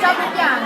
消费券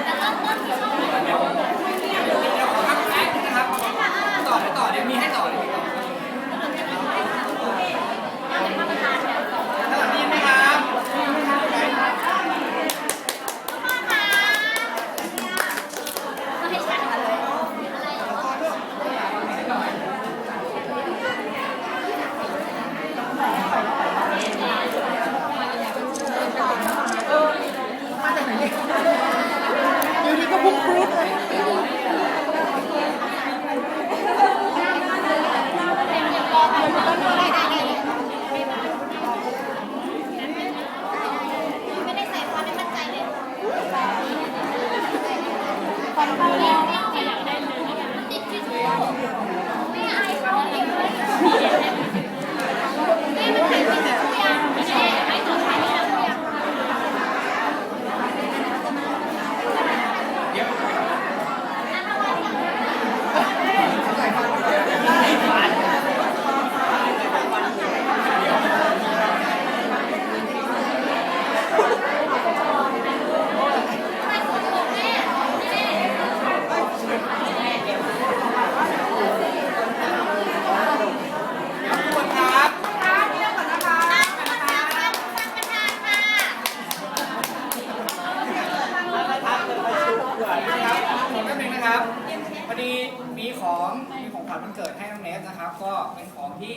นะครับ ก็เป็นของที่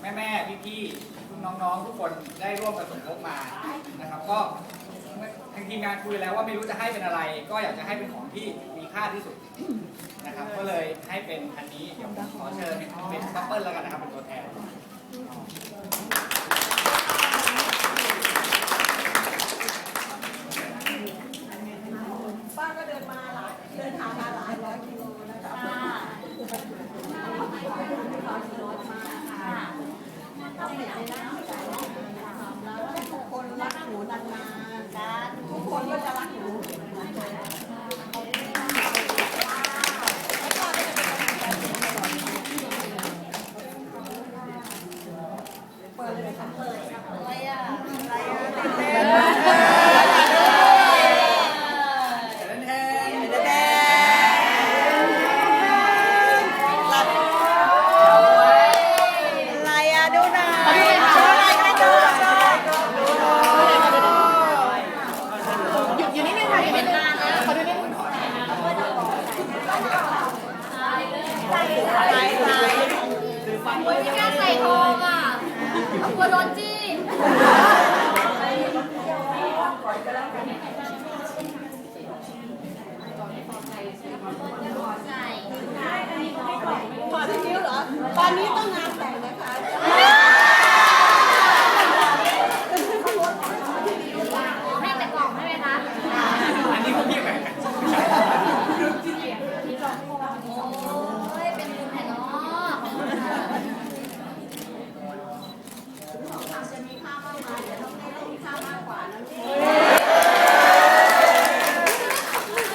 แม่แม่พี่พี่ๆน้องๆ ทุกคนได้ร่วมกันสมทบมานะครับ ก็ทางทีมงานคุยแล้วว่าไม่รู้จะให้เป็นอะไร ก็อยากจะให้เป็นของที่มีค่าที่สุดนะครับ ก็เลยให้เป็นอันนี้เดี๋ยวผมขอเชิญเป็นคัพเปิลแล้วกันนะครับเป็นตัวแทน ป้าก็เดินมาหลายเดินทางมาหลายร้อยกิโลนะคะต้องเห็นในหน้าใจแล้วทุกคนรักหนูนานๆกันทุกคนก็จะรักหนูเปิดเลยค่ะเปิด อะไรอะ อะไรอะเต้น แทนแทน เต้นเต้อะไรอะดูหน่อยโชว์อะไรกันดูโชว์ หยุดอยู่นี่นึงค่ะอย่าเป็นนานนะขอดูนิดนึง อะไรอะไร โอ้ยไม่กล้าใส่ทองอะกลัวโดนจี้ใส่ ถอดนิ้วเหรอ ตอนนี้ต้องงานแต่งนะคะ ให้แต่กล่องใช่ไหมคะ อันนี้พวกพี่แบ่งกัน โอ้ยเป็นบุญแผ่นเนาะขอบคุณค่ะ จะมีค่ามากมายเดี๋ยวต้องได้มีค่ามากกว่านั้น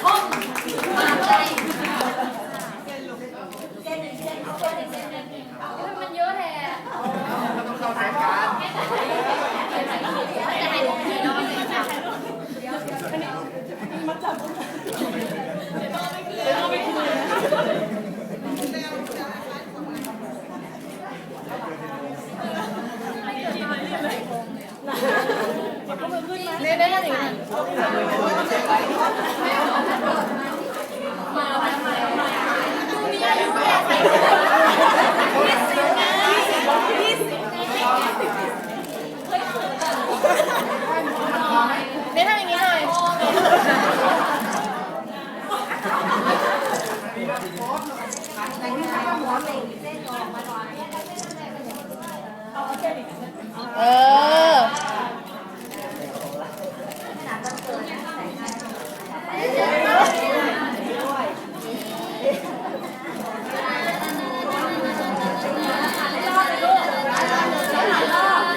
ห้องมาเลย เส้นหนึ่งเส้นเอา เส้นหนึ่งเส้นหนึ่งเฮ้ยมันเยอะแท้ ก็ต้องเข้าแทนกัน จะให้ดูกี่รอบเลยค่ะ เนี่ยได้ยังไงดูมีอายุแก่ใส่เน้นทำอย่างนี้หน่อยเออ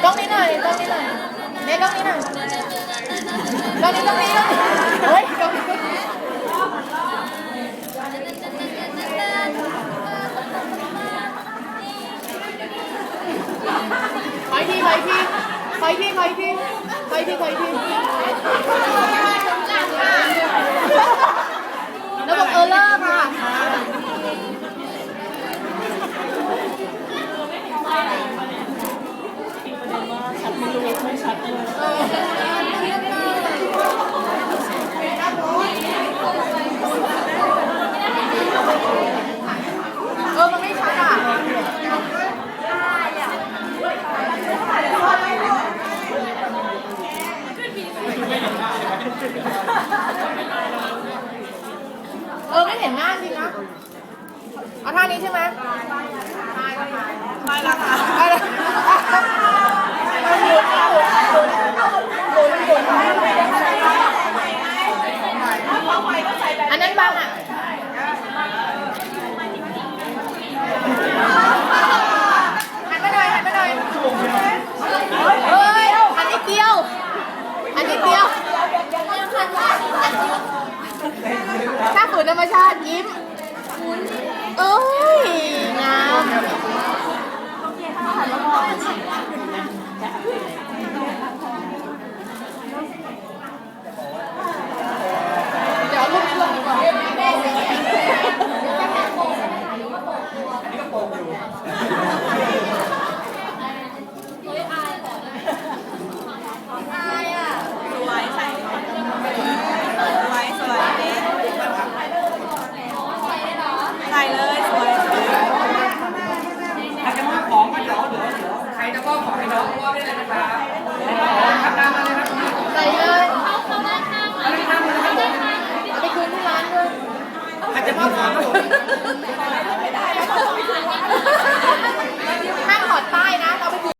ต้องนี้หน่อยต้องนี้หน่อยเน้ต้องนี้หน่อย ต้องนี้ต้องนี้ต้องนี้เฮ้ยต้องนี้ขออีกทีขออีกทีขออีกทีขออีกทีขออีกทีขออีกทีแล้วบอกเออเลิกค่ะเออ เออไม่เห็นหน้าจริงนะ เอาท่านี้ใช่ไหมไปละค่ะไปละอันนั้นบางอะู่ธรรมชาติยิ้มเอ้ยงาม ไม่ได้แล้วก็ไม่ไห้ามถอดป้ายนะ เราไปดู